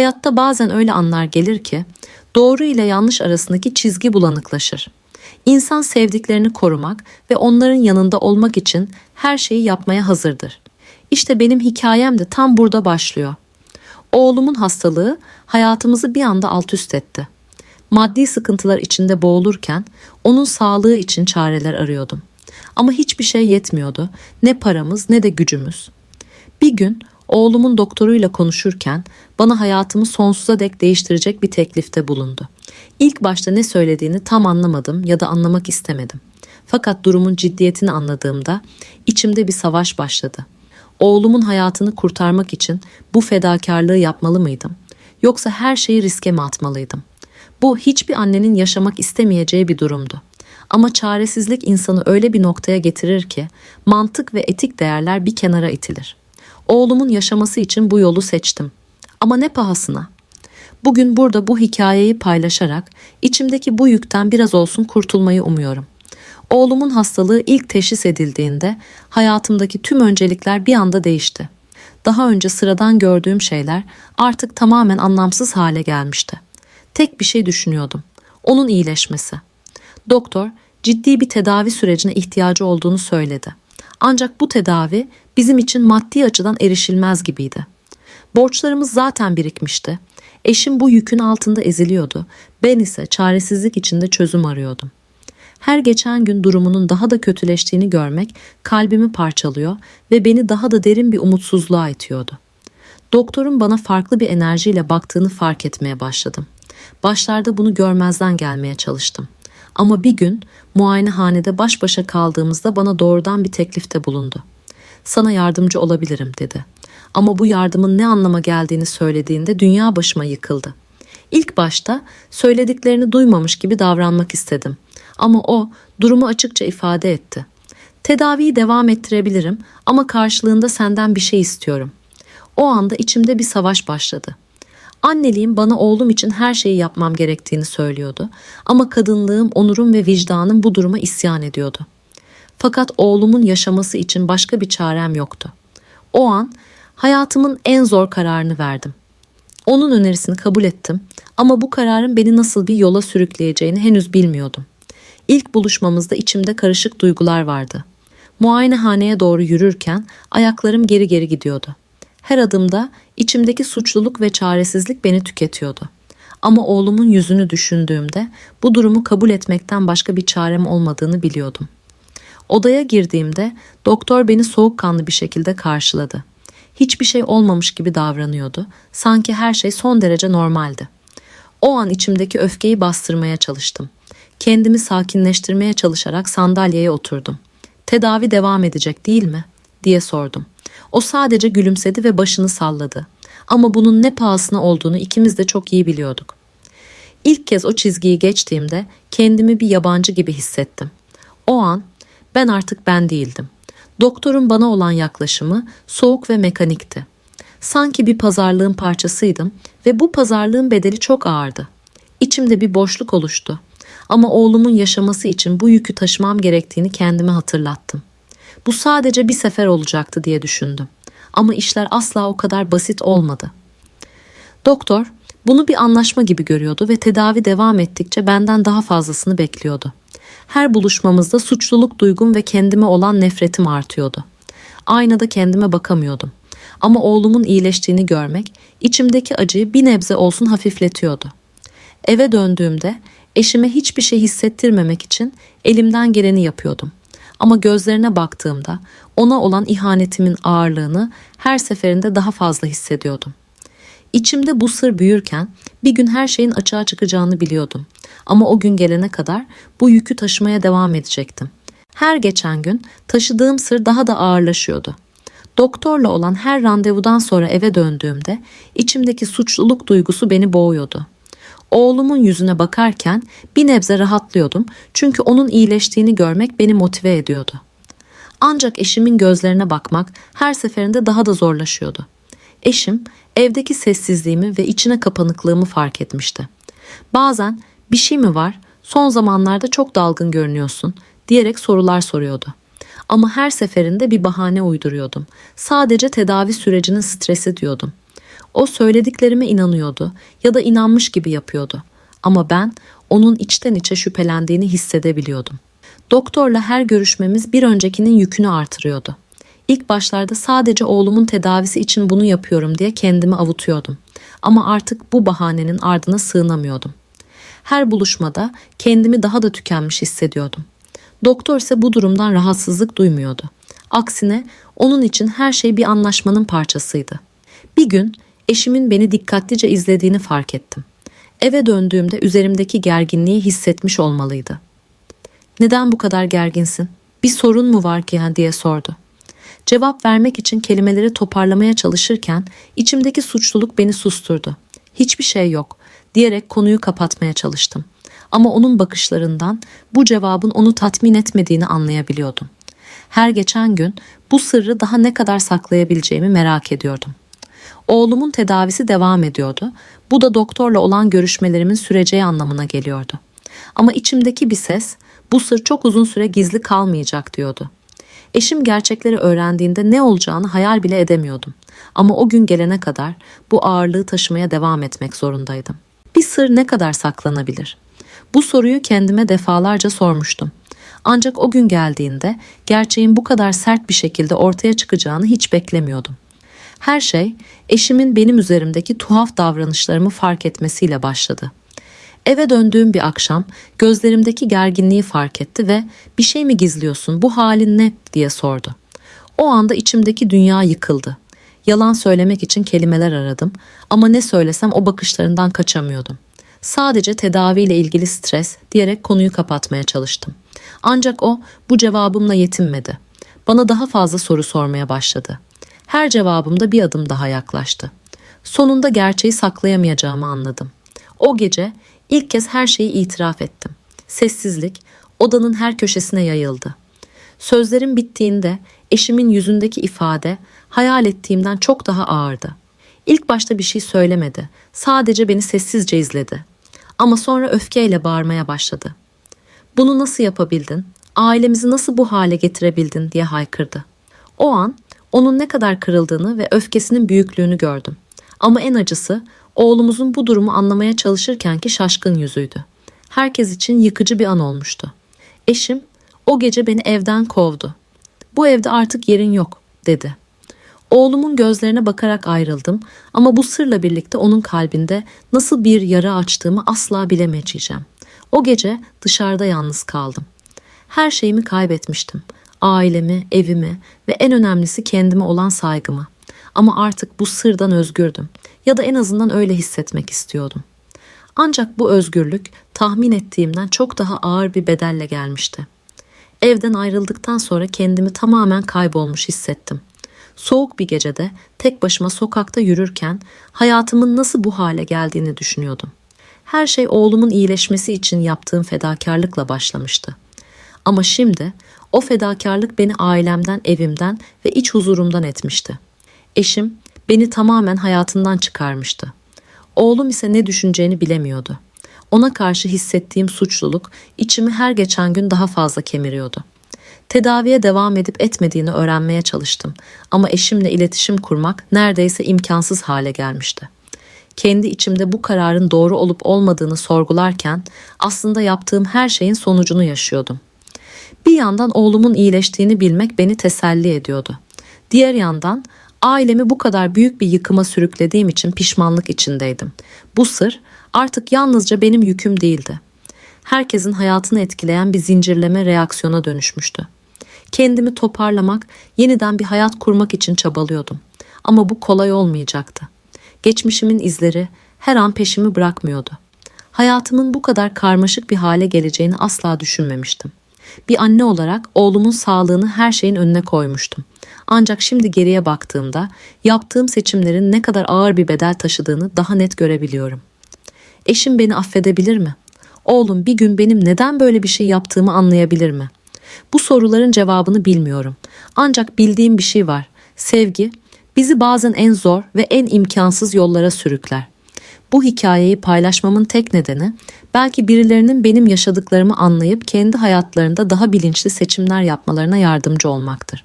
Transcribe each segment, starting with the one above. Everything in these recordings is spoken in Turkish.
Hayatta bazen öyle anlar gelir ki doğru ile yanlış arasındaki çizgi bulanıklaşır. İnsan sevdiklerini korumak ve onların yanında olmak için her şeyi yapmaya hazırdır. İşte benim hikayem de tam burada başlıyor. Oğlumun hastalığı hayatımızı bir anda alt üst etti. Maddi sıkıntılar içinde boğulurken onun sağlığı için çareler arıyordum. Ama hiçbir şey yetmiyordu. Ne paramız ne de gücümüz. Bir gün oğlumun doktoruyla konuşurken bana hayatımı sonsuza dek değiştirecek bir teklifte bulundu. İlk başta ne söylediğini tam anlamadım ya da anlamak istemedim. Fakat durumun ciddiyetini anladığımda içimde bir savaş başladı. Oğlumun hayatını kurtarmak için bu fedakarlığı yapmalı mıydım? Yoksa her şeyi riske mi atmalıydım? Bu hiçbir annenin yaşamak istemeyeceği bir durumdu. Ama çaresizlik insanı öyle bir noktaya getirir ki mantık ve etik değerler bir kenara itilir. Oğlumun yaşaması için bu yolu seçtim. Ama ne pahasına? Bugün burada bu hikayeyi paylaşarak içimdeki bu yükten biraz olsun kurtulmayı umuyorum. Oğlumun hastalığı ilk teşhis edildiğinde hayatımdaki tüm öncelikler bir anda değişti. Daha önce sıradan gördüğüm şeyler artık tamamen anlamsız hale gelmişti. Tek bir şey düşünüyordum. Onun iyileşmesi. Doktor ciddi bir tedavi sürecine ihtiyacı olduğunu söyledi. Ancak bu tedavi bizim için maddi açıdan erişilmez gibiydi. Borçlarımız zaten birikmişti. Eşim bu yükün altında eziliyordu. Ben ise çaresizlik içinde çözüm arıyordum. Her geçen gün durumunun daha da kötüleştiğini görmek kalbimi parçalıyor ve beni daha da derin bir umutsuzluğa itiyordu. Doktorun bana farklı bir enerjiyle baktığını fark etmeye başladım. Başlarda bunu görmezden gelmeye çalıştım. Ama bir gün muayenehanede baş başa kaldığımızda bana doğrudan bir teklifte bulundu. Sana yardımcı olabilirim dedi. Ama bu yardımın ne anlama geldiğini söylediğinde dünya başıma yıkıldı. İlk başta söylediklerini duymamış gibi davranmak istedim. Ama o durumu açıkça ifade etti. Tedaviyi devam ettirebilirim ama karşılığında senden bir şey istiyorum. O anda içimde bir savaş başladı. Anneliğim bana oğlum için her şeyi yapmam gerektiğini söylüyordu ama kadınlığım, onurum ve vicdanım bu duruma isyan ediyordu. Fakat oğlumun yaşaması için başka bir çarem yoktu. O an hayatımın en zor kararını verdim. Onun önerisini kabul ettim ama bu kararın beni nasıl bir yola sürükleyeceğini henüz bilmiyordum. İlk buluşmamızda içimde karışık duygular vardı. Muayenehaneye doğru yürürken ayaklarım geri geri gidiyordu. Her adımda içimdeki suçluluk ve çaresizlik beni tüketiyordu. Ama oğlumun yüzünü düşündüğümde bu durumu kabul etmekten başka bir çarem olmadığını biliyordum. Odaya girdiğimde doktor beni soğukkanlı bir şekilde karşıladı. Hiçbir şey olmamış gibi davranıyordu. Sanki her şey son derece normaldi. O an içimdeki öfkeyi bastırmaya çalıştım. Kendimi sakinleştirmeye çalışarak sandalyeye oturdum. Tedavi devam edecek değil mi? diye sordum. O sadece gülümsedi ve başını salladı. Ama bunun ne pahasına olduğunu ikimiz de çok iyi biliyorduk. İlk kez o çizgiyi geçtiğimde kendimi bir yabancı gibi hissettim. O an ben artık ben değildim. Doktorun bana olan yaklaşımı soğuk ve mekanikti. Sanki bir pazarlığın parçasıydım ve bu pazarlığın bedeli çok ağırdı. İçimde bir boşluk oluştu. Ama oğlumun yaşaması için bu yükü taşımam gerektiğini kendime hatırlattım. Bu sadece bir sefer olacaktı diye düşündüm. Ama işler asla o kadar basit olmadı. Doktor bunu bir anlaşma gibi görüyordu ve tedavi devam ettikçe benden daha fazlasını bekliyordu. Her buluşmamızda suçluluk duygum ve kendime olan nefretim artıyordu. Aynada kendime bakamıyordum. Ama oğlumun iyileştiğini görmek içimdeki acıyı bir nebze olsun hafifletiyordu. Eve döndüğümde eşime hiçbir şey hissettirmemek için elimden geleni yapıyordum. Ama gözlerine baktığımda ona olan ihanetimin ağırlığını her seferinde daha fazla hissediyordum. İçimde bu sır büyürken bir gün her şeyin açığa çıkacağını biliyordum. Ama o gün gelene kadar bu yükü taşımaya devam edecektim. Her geçen gün taşıdığım sır daha da ağırlaşıyordu. Doktorla olan her randevudan sonra eve döndüğümde içimdeki suçluluk duygusu beni boğuyordu. Oğlumun yüzüne bakarken bir nebze rahatlıyordum çünkü onun iyileştiğini görmek beni motive ediyordu. Ancak eşimin gözlerine bakmak her seferinde daha da zorlaşıyordu. Eşim evdeki sessizliğimi ve içine kapanıklığımı fark etmişti. Bazen bir şey mi var? Son zamanlarda çok dalgın görünüyorsun diyerek sorular soruyordu. Ama her seferinde bir bahane uyduruyordum. Sadece tedavi sürecinin stresi diyordum. O söylediklerime inanıyordu ya da inanmış gibi yapıyordu. Ama ben onun içten içe şüphelendiğini hissedebiliyordum. Doktorla her görüşmemiz bir öncekinin yükünü artırıyordu. İlk başlarda sadece oğlumun tedavisi için bunu yapıyorum diye kendimi avutuyordum. Ama artık bu bahanenin ardına sığınamıyordum. Her buluşmada kendimi daha da tükenmiş hissediyordum. Doktor ise bu durumdan rahatsızlık duymuyordu. Aksine onun için her şey bir anlaşmanın parçasıydı. Bir gün eşimin beni dikkatlice izlediğini fark ettim. Eve döndüğümde üzerimdeki gerginliği hissetmiş olmalıydı. Neden bu kadar gerginsin? Bir sorun mu var ki diye sordu. Cevap vermek için kelimeleri toparlamaya çalışırken içimdeki suçluluk beni susturdu. Hiçbir şey yok diyerek konuyu kapatmaya çalıştım. Ama onun bakışlarından bu cevabın onu tatmin etmediğini anlayabiliyordum. Her geçen gün bu sırrı daha ne kadar saklayabileceğimi merak ediyordum. Oğlumun tedavisi devam ediyordu. Bu da doktorla olan görüşmelerimin süreceği anlamına geliyordu. Ama içimdeki bir ses bu sır çok uzun süre gizli kalmayacak diyordu. Eşim gerçekleri öğrendiğinde ne olacağını hayal bile edemiyordum. Ama o gün gelene kadar bu ağırlığı taşımaya devam etmek zorundaydım. Bir sır ne kadar saklanabilir? Bu soruyu kendime defalarca sormuştum. Ancak o gün geldiğinde gerçeğin bu kadar sert bir şekilde ortaya çıkacağını hiç beklemiyordum. Her şey eşimin benim üzerimdeki tuhaf davranışlarımı fark etmesiyle başladı. Eve döndüğüm bir akşam gözlerimdeki gerginliği fark etti ve bir şey mi gizliyorsun bu halin ne diye sordu. O anda içimdeki dünya yıkıldı. Yalan söylemek için kelimeler aradım ama ne söylesem o bakışlarından kaçamıyordum. Sadece tedaviyle ilgili stres diyerek konuyu kapatmaya çalıştım. Ancak o bu cevabımla yetinmedi. Bana daha fazla soru sormaya başladı. Her cevabımda bir adım daha yaklaştı. Sonunda gerçeği saklayamayacağımı anladım. O gece ilk kez her şeyi itiraf ettim. Sessizlik odanın her köşesine yayıldı. Sözlerim bittiğinde eşimin yüzündeki ifade hayal ettiğimden çok daha ağırdı. İlk başta bir şey söylemedi. Sadece beni sessizce izledi. Ama sonra öfkeyle bağırmaya başladı. Bunu nasıl yapabildin? Ailemizi nasıl bu hale getirebildin diye haykırdı. O an onun ne kadar kırıldığını ve öfkesinin büyüklüğünü gördüm. Ama en acısı oğlumuzun bu durumu anlamaya çalışırkenki şaşkın yüzüydü. Herkes için yıkıcı bir an olmuştu. Eşim o gece beni evden kovdu. Bu evde artık yerin yok dedi. Oğlumun gözlerine bakarak ayrıldım ama bu sırla birlikte onun kalbinde nasıl bir yara açtığımı asla bilemeyeceğim. O gece dışarıda yalnız kaldım. Her şeyimi kaybetmiştim. Ailemi, evimi ve en önemlisi kendime olan saygımı. Ama artık bu sırdan özgürdüm ya da en azından öyle hissetmek istiyordum. Ancak bu özgürlük tahmin ettiğimden çok daha ağır bir bedelle gelmişti. Evden ayrıldıktan sonra kendimi tamamen kaybolmuş hissettim. Soğuk bir gecede tek başıma sokakta yürürken hayatımın nasıl bu hale geldiğini düşünüyordum. Her şey oğlumun iyileşmesi için yaptığım fedakarlıkla başlamıştı. Ama şimdi o fedakarlık beni ailemden, evimden ve iç huzurumdan etmişti. Eşim beni tamamen hayatından çıkarmıştı. Oğlum ise ne düşüneceğini bilemiyordu. Ona karşı hissettiğim suçluluk içimi her geçen gün daha fazla kemiriyordu. Tedaviye devam edip etmediğini öğrenmeye çalıştım ama eşimle iletişim kurmak neredeyse imkansız hale gelmişti. Kendi içimde bu kararın doğru olup olmadığını sorgularken aslında yaptığım her şeyin sonucunu yaşıyordum. Bir yandan oğlumun iyileştiğini bilmek beni teselli ediyordu. Diğer yandan ailemi bu kadar büyük bir yıkıma sürüklediğim için pişmanlık içindeydim. Bu sır artık yalnızca benim yüküm değildi. Herkesin hayatını etkileyen bir zincirleme reaksiyona dönüşmüştü. Kendimi toparlamak, yeniden bir hayat kurmak için çabalıyordum. Ama bu kolay olmayacaktı. Geçmişimin izleri her an peşimi bırakmıyordu. Hayatımın bu kadar karmaşık bir hale geleceğini asla düşünmemiştim. Bir anne olarak oğlumun sağlığını her şeyin önüne koymuştum. Ancak şimdi geriye baktığımda yaptığım seçimlerin ne kadar ağır bir bedel taşıdığını daha net görebiliyorum. Eşim beni affedebilir mi? Oğlum bir gün benim neden böyle bir şey yaptığımı anlayabilir mi? Bu soruların cevabını bilmiyorum. Ancak bildiğim bir şey var. Sevgi bizi bazen en zor ve en imkansız yollara sürükler. Bu hikayeyi paylaşmamın tek nedeni belki birilerinin benim yaşadıklarımı anlayıp kendi hayatlarında daha bilinçli seçimler yapmalarına yardımcı olmaktır.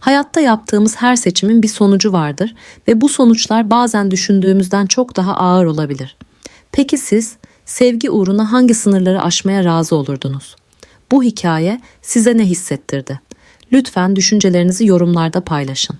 Hayatta yaptığımız her seçimin bir sonucu vardır ve bu sonuçlar bazen düşündüğümüzden çok daha ağır olabilir. Peki siz sevgi uğruna hangi sınırları aşmaya razı olurdunuz? Bu hikaye size ne hissettirdi? Lütfen düşüncelerinizi yorumlarda paylaşın.